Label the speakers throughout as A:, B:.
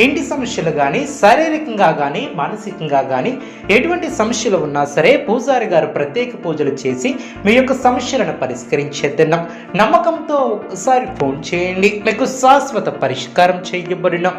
A: ఇంటి సమస్యలు కానీ శారీరకంగా కానీ మానసికంగా కానీ ఎటువంటి సమస్యలు ఉన్నా సరే పూజారి గారు ప్రత్యేక పూజలు చేసి మీ యొక్క సమస్యలను పరిష్కరించేద్దాం. నమ్మకంతో ఒకసారి ఫోన్ చేయండి. మీకు శాశ్వత పరిష్కారం చేయబడిన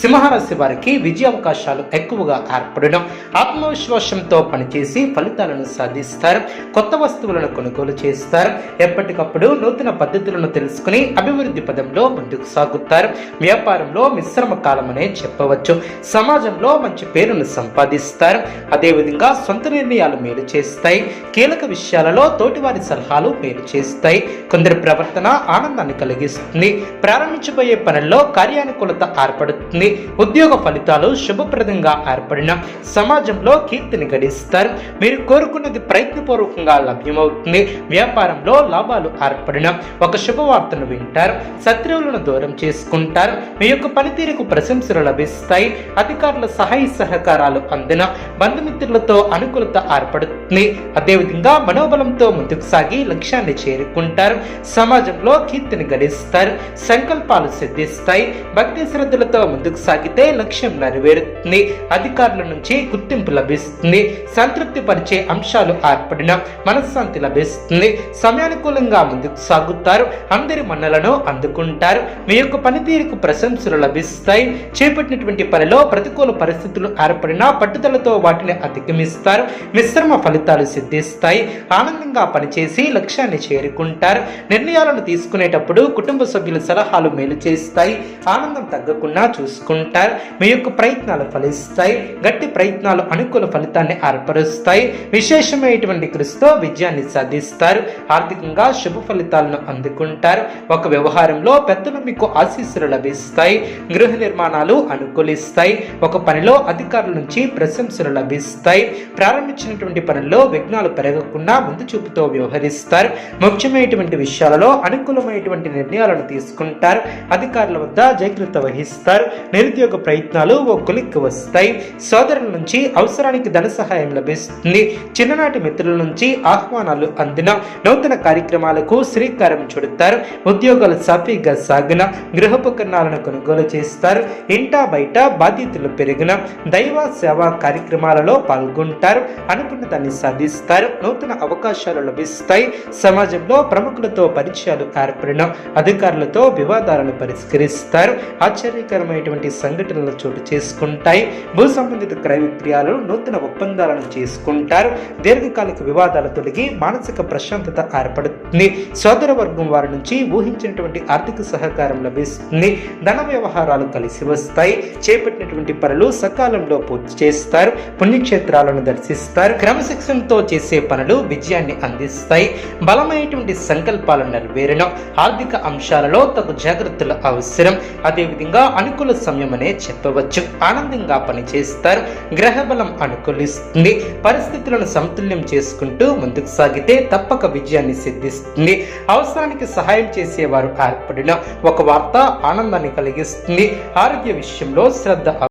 A: సింహరాశి వారికి విజయ అవకాశాలు ఎక్కువగా ఏర్పడడం ఆత్మవిశ్వాసంతో పనిచేసి ఫలితాలను సాధిస్తారు కొత్త వస్తువులను కొనుగోలు చేస్తారు ఎప్పటికప్పుడు నూతన పద్ధతులను తెలుసుకుని అభివృద్ధి పదంలో ముందుకు సాగుతారు. వ్యాపారంలో మిశ్రమ కాలం కాలమనే చెప్పవచ్చు. సమాజంలో మంచి పేరును సంపాదిస్తారు. అదేవిధంగా సొంత నిర్ణయాలు మేలు చేస్తాయి. కీలక విషయాలలో తోటివారి సలహాలు మేలు చేస్తాయి. కొందరి ప్రవర్తన ఆనందాన్ని కలిగిస్తుంది. ప్రారంభించబోయే పనుల్లో కార్యానుకూలత ఏర్పడుతుంది. ఉద్యోగ ఫలితాలు శుభప్రదంగా ఏర్పడిన సమాజంలో కీర్తిని గడిస్తారు. మీరు కోరుకున్నది ప్రయత్నపూర్వకంగా లభ్యమవుతుంది. వ్యాపారంలో లాభాలు ఏర్పడిన ఒక శుభవార్తను వింటారు. శత్రువులను దూరం చేసుకుంటారు. మీ యొక్క పనితీరుకు ప్రశంసలు లభిస్తాయి. అధికారుల సహాయ సహకారాలు అందిన బంధుమిత్రులతో అనుకూలత ఏర్పడుతుంది. అదేవిధంగా మనోబలంతో ముందుకు సాగి లక్ష్యాన్ని చేరుకుంటారు. సమాజంలో కీర్తిని గడిస్తారు సంకల్పాలు సిద్ధిస్తాయి. భక్తి శ్రద్ధలతో ముందుకు సాగితే లక్ష్యం నెరవేరుతుంది. అధికారుల నుంచి గుర్తింపు లభిస్తుంది. సంతృప్తి పరిచే అంశాలు ఏర్పడిన మనశ్శాంతి లభిస్తుంది. సమయానుకూలంగా ముందుకు సాగుతారు. అందరి మన్నలను అందుకుంటారు. మీ యొక్క పనితీరుకు ప్రశంసలు లభిస్తాయి. చేపట్టినటువంటి పనిలో ప్రతికూల పరిస్థితులు ఏర్పడినా పట్టుదలతో వాటిని అధిగమిస్తారు. మిశ్రమ ఫలితాలు సిద్ధిస్తాయి. ఆనందంగా పనిచేసి లక్ష్యాన్ని చేరుకుంటారు. నిర్ణయాలను తీసుకునేటప్పుడు కుటుంబ సభ్యుల సలహాలు మేలు చేస్తాయి. ఆనందం తగ్గకుండా చూసుకుంటారు. మీ యొక్క ప్రయత్నాలు ఫలిస్తాయి. గట్టి ప్రయత్నాలు అనుకూల ఫలితాన్ని ఏర్పరుస్తాయి. విశేషమైనటువంటి కృషితో విజయాన్ని సాధిస్తారు. ఆర్థికంగా శుభ ఫలితాలను అందుకుంటారు. ఒక వ్యవహారంలో పెద్దలు మీకు ఆశీస్సులు లభిస్తాయి. గృహ నిర్మాణాలు అనుకూలిస్తాయి. ఒక పనిలో అధికారుల నుంచి ప్రశంసలు లభిస్తాయి. ప్రారంభించినటువంటి పనుల్లో విఘ్నాలు పెరగకుండా ముందు చూపుతో వ్యవహరిస్తారు. ముఖ్యమైనటువంటి విషయాలలో అనుకూలమైనటువంటి నిర్ణయాలను తీసుకుంటారు. అధికారుల వద్ద జాగ్రత్త వహిస్తారు. నిరుద్యోగ ప్రయత్నాలు ఓ కొలిక్కి వస్తాయి. సోదరుల నుంచి అవసరానికి ధన సహాయం లభిస్తుంది. చిన్ననాటి మిత్రుల నుంచి ఆహ్వానాలు అందిన నూతన కార్యక్రమాలకు శ్రీకారం చుడతారు. ఉద్యోగాలు సాఫీగా సాగిన గృహోపకరణాలను కొనుగోలు చేస్తారు. ఇంటా బయట బాధ్యతలు పెరిగిన దైవ సేవా కార్యక్రమాలలో పాల్గొంటారు. అనుకున్న దాన్ని సాధిస్తారు. నూతన అవకాశాలు లభిస్తాయి. సమాజంలో ప్రముఖులతో పరిచయాలు ఏర్పడిన అధికారులతో వివాదాలను పరిష్కరిస్తారు. ఆశ్చర్యకరమైనటువంటి సంఘటనలు చోటు చేసుకుంటాయి. భూ సంబంధిత క్రయ విక్రయాలు నూతన ఒప్పందాలను చేసుకుంటారు. దీర్ఘకాలిక వివాదాలు తొలగి మానసిక ప్రశాంతత ఏర్పడుతుంది. సోదర వర్గం వారి నుంచి ఊహించినటువంటి ఆర్థిక సహకారం లభిస్తుంది. ధన వ్యవహారాలు కలిసి వస్తాయి చేపట్టినటువంటి పనులు సకాలంలో పూర్తి చేస్తారు. పుణ్యక్షేత్రాలను దర్శిస్తారు. క్రమశిక్షణతో చేసే పనులు విజయాన్ని అందిస్తాయి. బలమైనటువంటి సంకల్పాలు నెరవేరడం ఆర్థిక అంశాలలో తగు జాగ్రత్తలు అవసరం. అదేవిధంగా అనుకూల సమయం అనే చెప్పవచ్చు. ఆనందంగా పనిచేస్తారు. గ్రహ బలం అనుకూలిస్తుంది. పరిస్థితులను సమతుల్యం చేసుకుంటూ ముందుకు సాగితే తప్పక విజయాన్ని సిద్ధిస్తుంది. అవసరానికి సహాయం చేసేవారు ఏర్పడిన ఒక వార్త ఆనందాన్ని కలిగిస్తుంది. ఆరోగ్య విషయంలో శ్రద్ధ